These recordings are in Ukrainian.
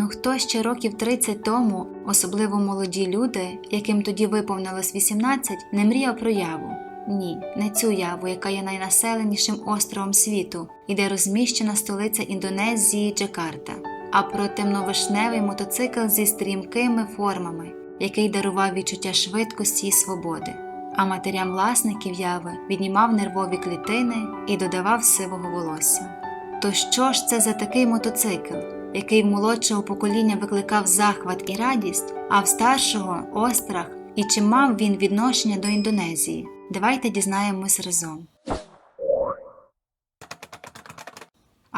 Ну хто ще років 30 тому, особливо молоді люди, яким тоді виповнилось 18, не мріяв про яву? Ні, не цю яву, яка є найнаселенішим островом світу і де розміщена столиця Індонезії Джакарта, а про темновишневий мотоцикл зі стрімкими формами, який дарував відчуття швидкості і свободи. А матерям власників яви віднімав нервові клітини і додавав сивого волосся. То що ж це за такий мотоцикл, який в молодшого покоління викликав захват і радість, а в старшого острах, і чи мав він відношення до Індонезії? Давайте дізнаємось разом.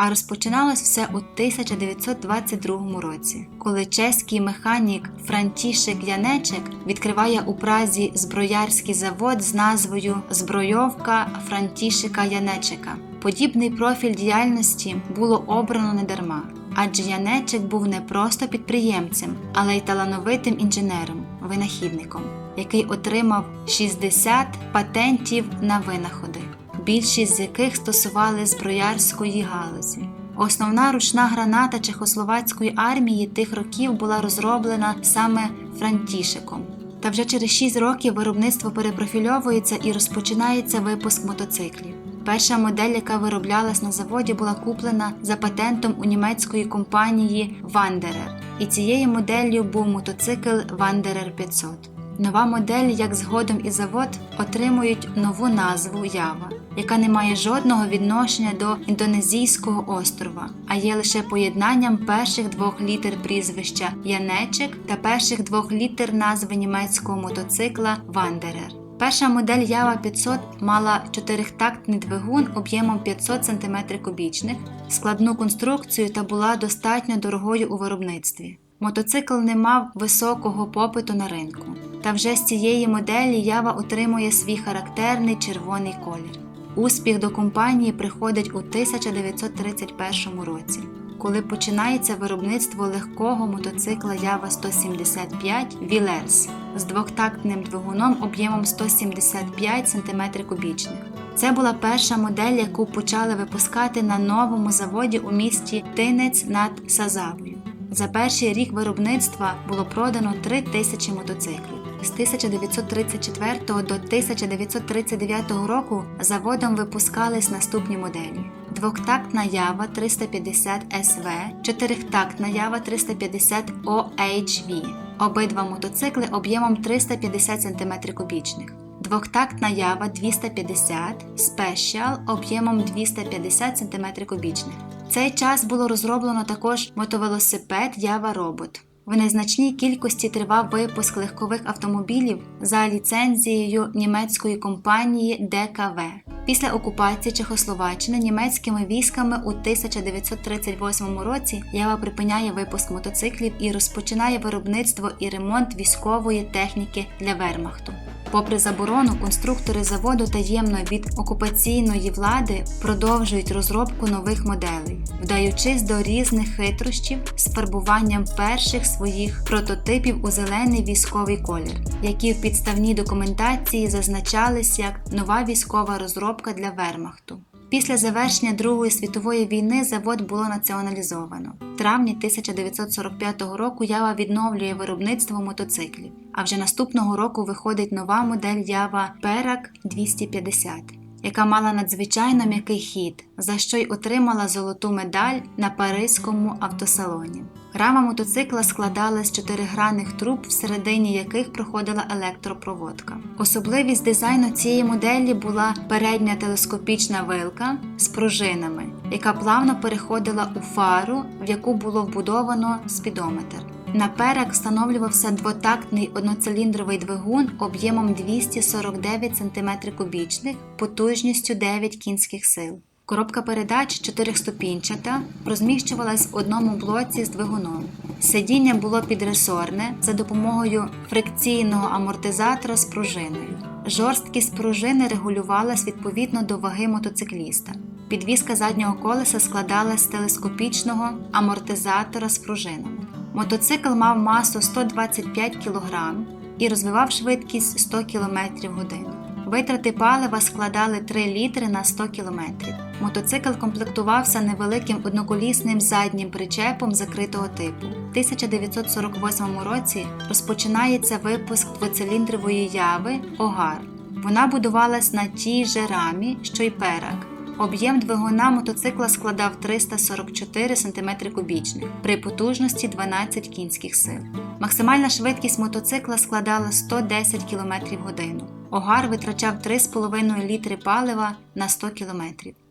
А розпочиналось все у 1922 році, коли чеський механік Франтішек Янечек відкриває у Празі зброярський завод з назвою Збройовка Франтішека Янечека. Подібний профіль діяльності було обрано недарма, адже Янечек був не просто підприємцем, але й талановитим інженером, винахідником, який отримав 60 патентів на винаходи більшість з яких стосували зброярської галузі. Основна ручна граната Чехословацької армії тих років була розроблена саме Франтішиком. Та вже через 6 років виробництво перепрофільовується і розпочинається випуск мотоциклів. Перша модель, яка вироблялась на заводі, була куплена за патентом у німецької компанії Wanderer. І цією моделлю був мотоцикл Wanderer 500. Нова модель, як згодом і завод, отримують нову назву Ява, яка не має жодного відношення до індонезійського острова, а є лише поєднанням перших двох літер прізвища Янечек та перших двох літер назви німецького мотоцикла Вандерер. Перша модель Ява 500 мала чотирихтактний двигун об'ємом 500 см кубічних, складну конструкцію та була достатньо дорогою у виробництві. Мотоцикл не мав високого попиту на ринку, та вже з цієї моделі Ява отримує свій характерний червоний колір. Успіх до компанії приходить у 1931 році, коли починається виробництво легкого мотоцикла Ява 175 Вілерс з двохтактним двигуном об'ємом 175 см кубічних. Це була перша модель, яку почали випускати на новому заводі у місті Тинець над Сазавою. За перший рік виробництва було продано 3 тисячі мотоциклів. З 1934 до 1939 року заводом випускались наступні моделі: двохтактна Ява 350 СВ, чотирихтактна Ява 350 OHV. Обидва мотоцикли об'ємом 350 см кубічних. Двохтактна Ява 250 Special об'ємом 250 см кубічних. В цей час було розроблено також мотовелосипед Ява Робот. В незначній кількості тривав випуск легкових автомобілів за ліцензією німецької компанії ДКВ. Після окупації Чехословаччини німецькими військами у 1938 році Ява припиняє випуск мотоциклів і розпочинає виробництво і ремонт військової техніки для вермахту. Попри заборону, конструктори заводу таємно від окупаційної влади продовжують розробку нових моделей, вдаючись до різних хитрощів з фарбуванням перших своїх прототипів у зелений військовий колір, які в підставній документації зазначались як нова військова розробка для вермахту. Після завершення Другої світової війни завод було націоналізовано. В травні 1945 року Ява відновлює виробництво мотоциклів. А вже наступного року виходить нова модель Ява Перак 250, яка мала надзвичайно м'який хід, за що й отримала золоту медаль на Паризькому автосалоні. Рама мотоцикла складалась з чотиригранних труб, всередині яких проходила електропроводка. Особливість дизайну цієї моделі була передня телескопічна вилка з пружинами, яка плавно переходила у фару, в яку було вбудовано спідометр. На перек встановлювався двотактний одноциліндровий двигун об'ємом 249 см кубічних, потужністю 9 кінських сил. Коробка передач чотирихступінчата розміщувалась в одному блоці з двигуном. Сидіння було підресорне за допомогою фрикційного амортизатора з пружиною. Жорсткість пружини регулювалась відповідно до ваги мотоцикліста. Підвізка заднього колеса складалась з телескопічного амортизатора з пружинами. Мотоцикл мав масу 125 кг і розвивав швидкість 100 км годину. Витрати палива складали 3 літри на 100 км. мотоцикл комплектувався невеликим одноколісним заднім причепом закритого типу. В 1948 році розпочинається випуск двоциліндрової яви Огар. Вона будувалась на тій же рамі, що й перак. Об'єм двигуна мотоцикла складав 344 см кубічних при потужності 12 кінських сил. Максимальна швидкість мотоцикла складала 110 км годину. Огар витрачав 3,5 літри палива на 100 км.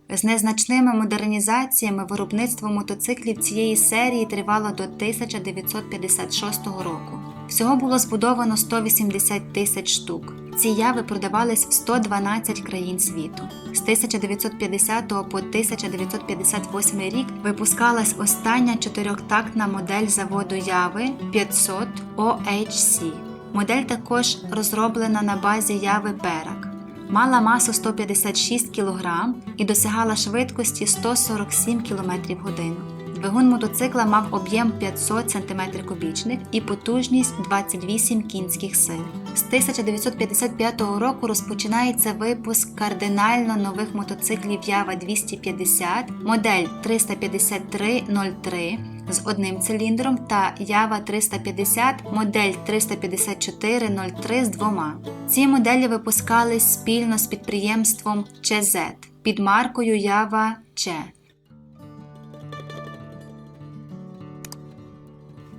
З незначними модернізаціями виробництво мотоциклів цієї серії тривало до 1956 року. Всього було збудовано 180 тисяч штук. Ці яви продавались в 112 країн світу. З 1950 по 1958 рік випускалась остання чотирьохтактна модель заводу Яви 500 OHC. Модель також розроблена на базі Яви Перак. Мала масу 156 кг і досягала швидкості 147 км в годину. Двигун мотоцикла мав об'єм 500 см кубічних і потужність 28 кінських сил. З 1955 року розпочинається випуск кардинально нових мотоциклів Ява 250, модель 35303 з одним циліндром та Ява 350, модель 35403 з двома. Ці моделі випускались спільно з підприємством ЧЗ під маркою Ява Ч.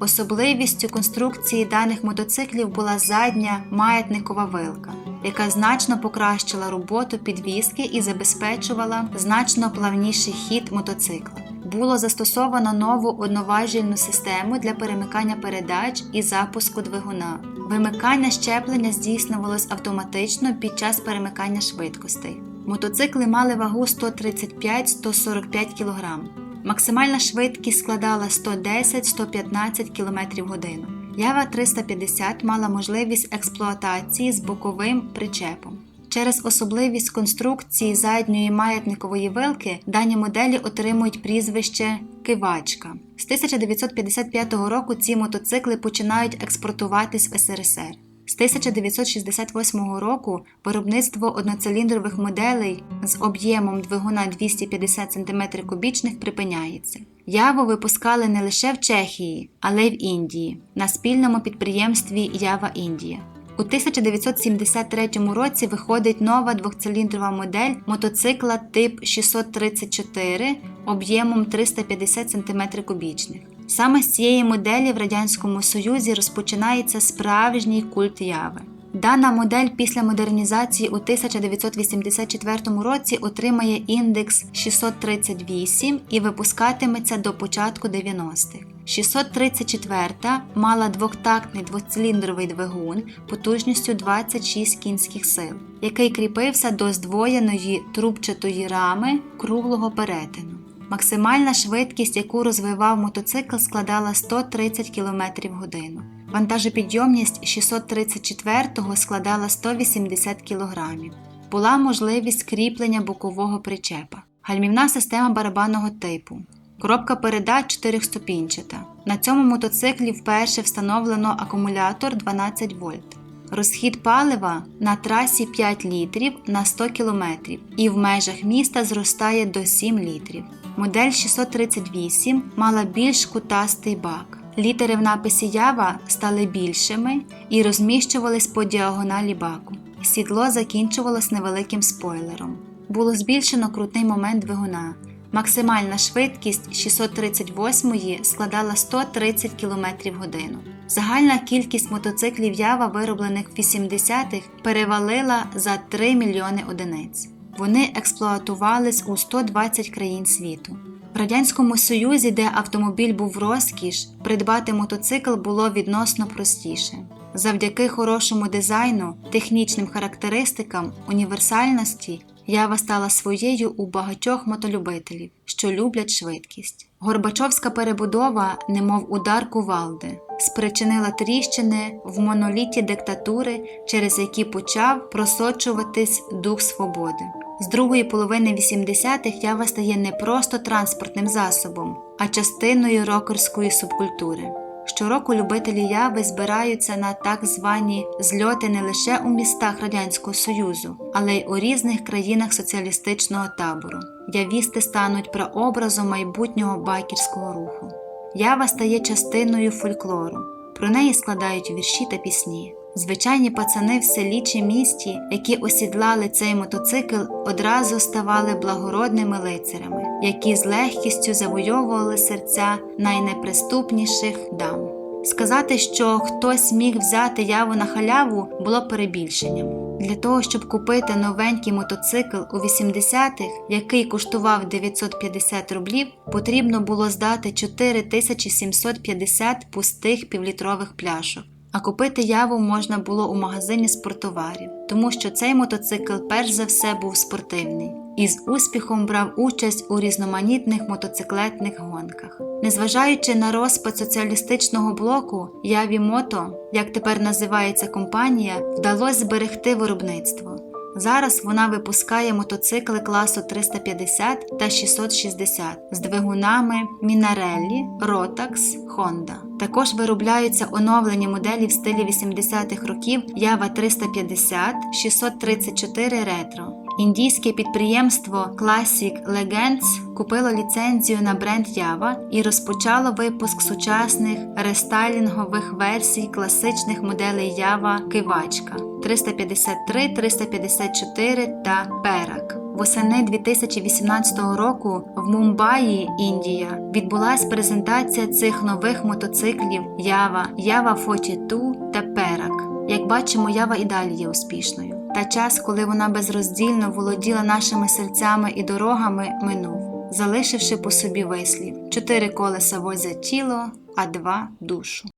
Особливістю конструкції даних мотоциклів була задня маятникова вилка, яка значно покращила роботу підвіски і забезпечувала значно плавніший хід мотоцикла. Було застосовано нову одноважільну систему для перемикання передач і запуску двигуна. Вимикання щеплення здійснювалось автоматично під час перемикання швидкостей. Мотоцикли мали вагу 135-145 кг. Максимальна швидкість складала 110-115 км годину. Ява 350 мала можливість експлуатації з боковим причепом. Через особливість конструкції задньої маятникової вилки дані моделі отримують прізвище Кивачка. З 1955 року ці мотоцикли починають експортуватись в СРСР. З 1968 року виробництво одноциліндрових моделей з об'ємом двигуна 250 см кубічних припиняється. Яву випускали не лише в Чехії, але й в Індії на спільному підприємстві Ява Індія. У 1973 році виходить нова двохциліндрова модель мотоцикла тип 634 об'ємом 350 см кубічних. Саме з цієї моделі в Радянському Союзі розпочинається справжній культ яви. Дана модель після модернізації у 1984 році отримає індекс 638 і випускатиметься до початку 90-х. 634 мала двохтактний двоциліндровий двигун потужністю 26 кінських сил, який кріпився до здвоєної трубчатої рами круглого перетину. Максимальна швидкість, яку розвивав мотоцикл, складала 130 км в годину. Вантажопідйомність 634-го складала 180 кг. Була можливість кріплення бокового причепа, гальмівна система барабанного типу, коробка передач 4-ступінчата. На цьому мотоциклі вперше встановлено акумулятор 12 вольт. Розхід палива на трасі 5 літрів на 100 км і в межах міста зростає до 7 літрів. Модель 638 мала більш кутастий бак. Літери в написі Ява стали більшими і розміщувались по діагоналі баку. Сідло закінчувалось невеликим спойлером. Було збільшено крутний момент двигуна. Максимальна швидкість 638 складала 130 км годину. Загальна кількість мотоциклів Ява, вироблених в 80-х, перевалила за 3 мільйони одиниць. Вони експлуатувались у 120 країн світу. В Радянському Союзі, де автомобіль був розкіш, придбати мотоцикл було відносно простіше. Завдяки хорошому дизайну, технічним характеристикам, універсальності Ява стала своєю у багатьох мотолюбителів, що люблять швидкість. Горбачовська перебудова, немов удар кувалди, спричинила тріщини в моноліті диктатури, через які почав просочуватись дух свободи. З другої половини 80-х Ява стає не просто транспортним засобом, а частиною рокерської субкультури. Щороку любителі яви збираються на так звані зльоти не лише у містах Радянського Союзу, але й у різних країнах соціалістичного табору. явісти стануть прообразом майбутнього байкерського руху. Ява стає частиною фольклору. Про неї складають вірші та пісні. Звичайні пацани в селі чи місті, які осідлали цей мотоцикл, одразу ставали благородними лицарями, які з легкістю завойовували серця найнеприступніших дам. Сказати, що хтось міг взяти яву на халяву, було перебільшенням. Для того, щоб купити новенький мотоцикл у 80-х, який коштував 950 рублів, потрібно було здати 4750 пустих півлітрових пляшок. А купити яву можна було у магазині спортоварів, тому що цей мотоцикл перш за все був спортивний і з успіхом брав участь у різноманітних мотоциклетних гонках. Незважаючи на розпад соціалістичного блоку, Яві Мото, як тепер називається компанія, вдалося зберегти виробництво. Зараз вона випускає мотоцикли класу 350 та 660 з двигунами Мінареллі, Rotax, Honda. Також виробляються оновлені моделі в стилі 80-х років Java 350, 634 Retro. Індійське підприємство Classic Legends купило ліцензію на бренд Java і розпочало випуск сучасних рестайлінгових версій класичних моделей Java Кивачка 353, 354 та Perak. Восени 2018 року в Мумбаї, Індія, відбулася презентація цих нових мотоциклів Java, Java 42 та Perak. Як бачимо, Ява і далі є успішною. Та час, коли вона безроздільно володіла нашими серцями і дорогами, минув, залишивши по собі вислів: чотири колеса возять тіло, а два душу.